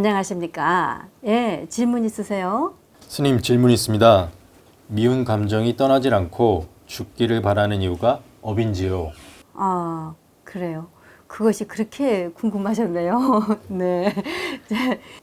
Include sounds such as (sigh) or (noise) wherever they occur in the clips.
안녕하십니까? 예, 질문 있으세요? 스님 질문 있습니다. 미운 감정이 떠나질 않고 죽기를 바라는 이유가 업인지요? 아, 그래요. 그것이 그렇게 궁금하셨네요. (laughs) 네.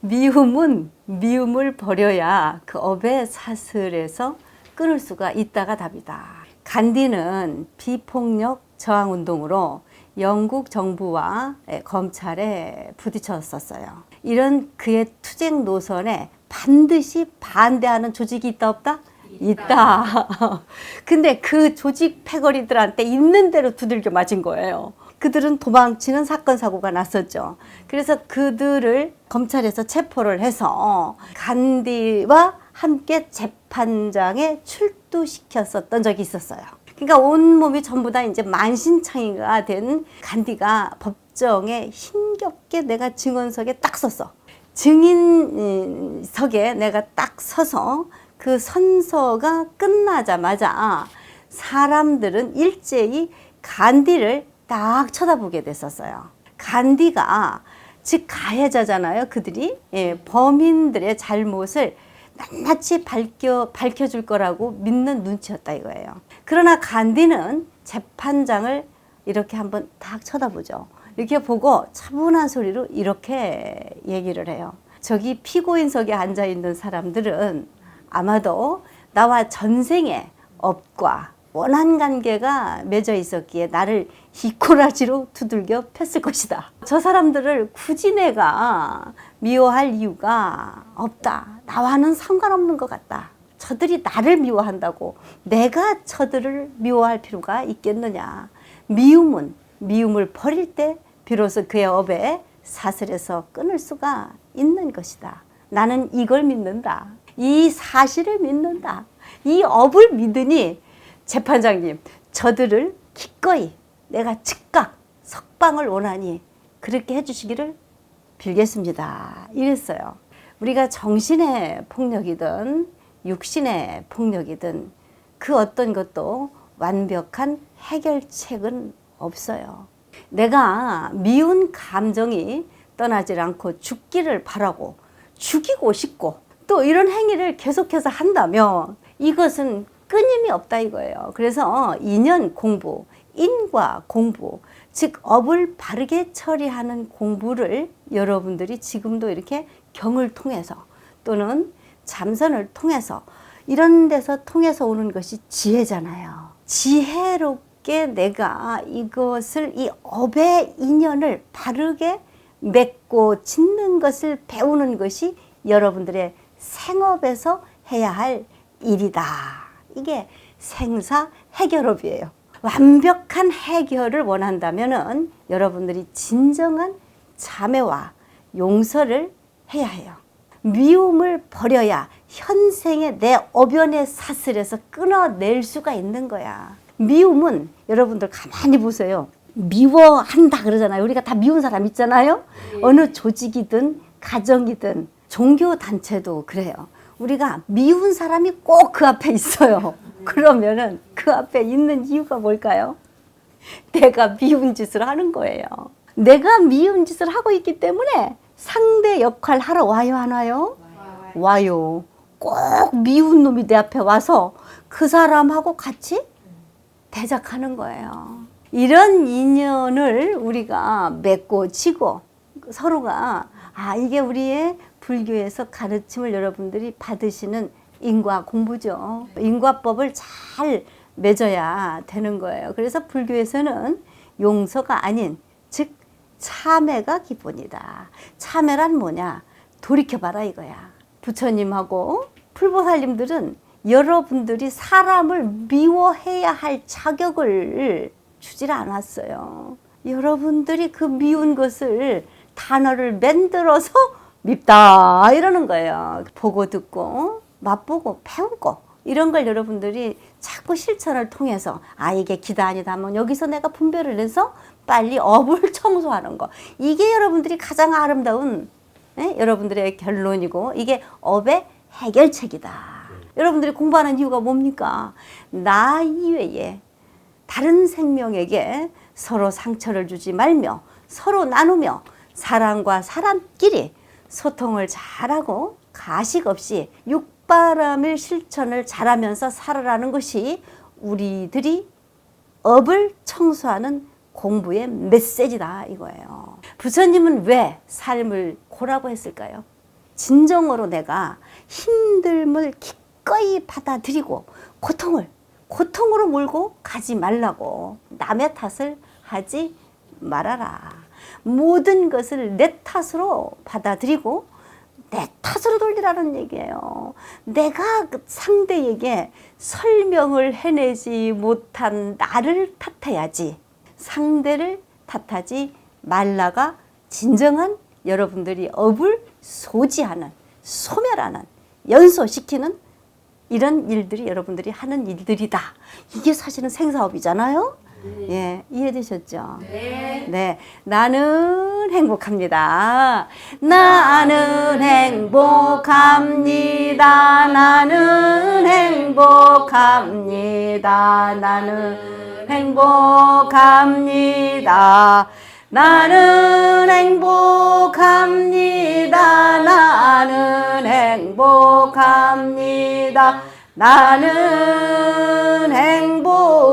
미움은 미움을 버려야 그 업의 사슬에서 끊을 수가 있다가 답이다. 간디는 비폭력 저항 운동으로 영국 정부와 검찰에 부딪혔었어요. 이런 그의 투쟁 노선에 반드시 반대하는 조직이 있다 없다? 있다. (laughs) 근데 그 조직 패거리들한테 있는 대로 두들겨 맞은 거예요. 그들은 도망치는 사건 사고가 났었죠. 그래서 그들을 검찰에서 체포를 해서 간디와 함께 재판장에 출두시켰었던 적이 있었어요. 그러니까 온몸이 전부 다 이제 만신창이가 된 간디가 법 정에 힘겹게 내가 증언석에 딱 섰어. 증인석에 내가 딱 서서 그 선서가 끝나자마자 사람들은 일제히 간디를 딱 쳐다보게 됐었어요. 간디가 즉 가해자잖아요. 그들이 예, 범인들의 잘못을 낱낱이 밝혀 밝혀줄 거라고 믿는 눈치였다 이거예요. 그러나 간디는 재판장을 이렇게 한번 딱 쳐다보죠. 이렇게 보고 차분한 소리로 이렇게 얘기를 해요. 저기 피고인석에 앉아 있는 사람들은 아마도 나와 전생의 업과 원한 관계가 맺어 있었기에 나를 이꼬라지로 두들겨 폈을 것이다. 저 사람들을 굳이 내가 미워할 이유가 없다. 나와는 상관없는 것 같다. 저들이 나를 미워한다고 내가 저들을 미워할 필요가 있겠느냐. 미움은 미움을 버릴 때 비로소 그의 업에 사슬에서 끊을 수가 있는 것이다. 나는 이걸 믿는다. 이 사실을 믿는다. 이 업을 믿으니 재판장님, 저들을 기꺼이 내가 즉각 석방을 원하니 그렇게 해주시기를 빌겠습니다. 이랬어요. 우리가 정신의 폭력이든 육신의 폭력이든 그 어떤 것도 완벽한 해결책은 없어요. 내가 미운 감정이 떠나질 않고 죽기를 바라고 죽이고 싶고 또 이런 행위를 계속해서 한다면 이것은 끊임이 없다 이거예요. 그래서 인연 공부, 인과 공부, 즉 업을 바르게 처리하는 공부를 여러분들이 지금도 이렇게 경을 통해서 또는 잠선을 통해서 이런 데서 통해서 오는 것이 지혜잖아요. 지혜 롭게 내가 이것을 이 업의 인연을 바르게 맺고 짓는 것을 배우는 것이 여러분들의 생업에서 해야 할 일이다. 이게 생사 해결업이에요. 완벽한 해결을 원한다면은 여러분들이 진정한 자매와 용서를 해야 해요. 미움을 버려야 현생의 내 어변의 사슬에서 끊어낼 수가 있는 거야. 미움은 여러분들 가만히 보세요. 미워한다 그러잖아요. 우리가 다 미운 사람 있잖아요. 어느 조직이든 가정이든 종교 단체도 그래요. 우리가 미운 사람이 꼭 그 앞에 있어요. 그러면은 그 앞에 있는 이유가 뭘까요? 내가 미운 짓을 하는 거예요. 내가 미운 짓을 하고 있기 때문에 상대 역할 하러 와요, 안 와요? 와요. 꼭 미운 놈이 내 앞에 와서 그 사람하고 같이 대작하는 거예요. 이런 인연을 우리가 맺고 지고 서로가 아, 이게 우리의 불교에서 가르침을 여러분들이 받으시는 인과 공부죠. 인과법을 잘 맺어야 되는 거예요. 그래서 불교에서는 용서가 아닌 즉 참회가 기본이다. 참회란 뭐냐? 돌이켜봐라 이거야. 부처님하고 풀보살님들은 여러분들이 사람을 미워해야 할 자격을 주질 않았어요. 여러분들이 그 미운 것을 단어를 만들어서 밉다 이러는 거예요. 보고 듣고 맛보고 배우고 이런 걸 여러분들이 자꾸 실천을 통해서 아 이게 기다 아니다 하면 여기서 내가 분별을 내서 빨리 업을 (laughs) 청소하는 거 이게 여러분들이 가장 아름다운 예? 여러분들의 결론이고 이게 업의 해결책이다. 여러분들이 공부하는 이유가 뭡니까? 나 이외에 다른 생명에게 서로 상처를 주지 말며 서로 나누며 사람과 사람끼리 소통을 잘하고 가식 없이 육바람일 실천을 잘하면서 살아라는 것이 우리들이 업을 청소하는 공부의 메시지다 이거예요. 부처님은 왜 삶을 고라고 했을까요? 진정으로 내가 힘듦을 기꺼이 받아들이고 고통을 고통으로 몰고 가지 말라고 남의 탓을 하지 말아라. 모든 것을 내 탓으로 받아들이고 내 탓으로 돌리라는 얘기예요. 내가 그 상대에게 설명을 해내지 못한 나를 탓해야지. 상대를 탓하지 말라가 진정한 여러분들이 업을 소지하는, 소멸하는, 연소시키는 이런 일들이 여러분들이 하는 일들이다. 이게 사실은 생사업이잖아요. 예, 이해되셨죠? 네. 나는 행복합니다. 나는 행복합니다. 나는 행복합니다. 나는 행복합니다. 나는 행복합니다. 나는 행복합니다. 나는 행복합니다.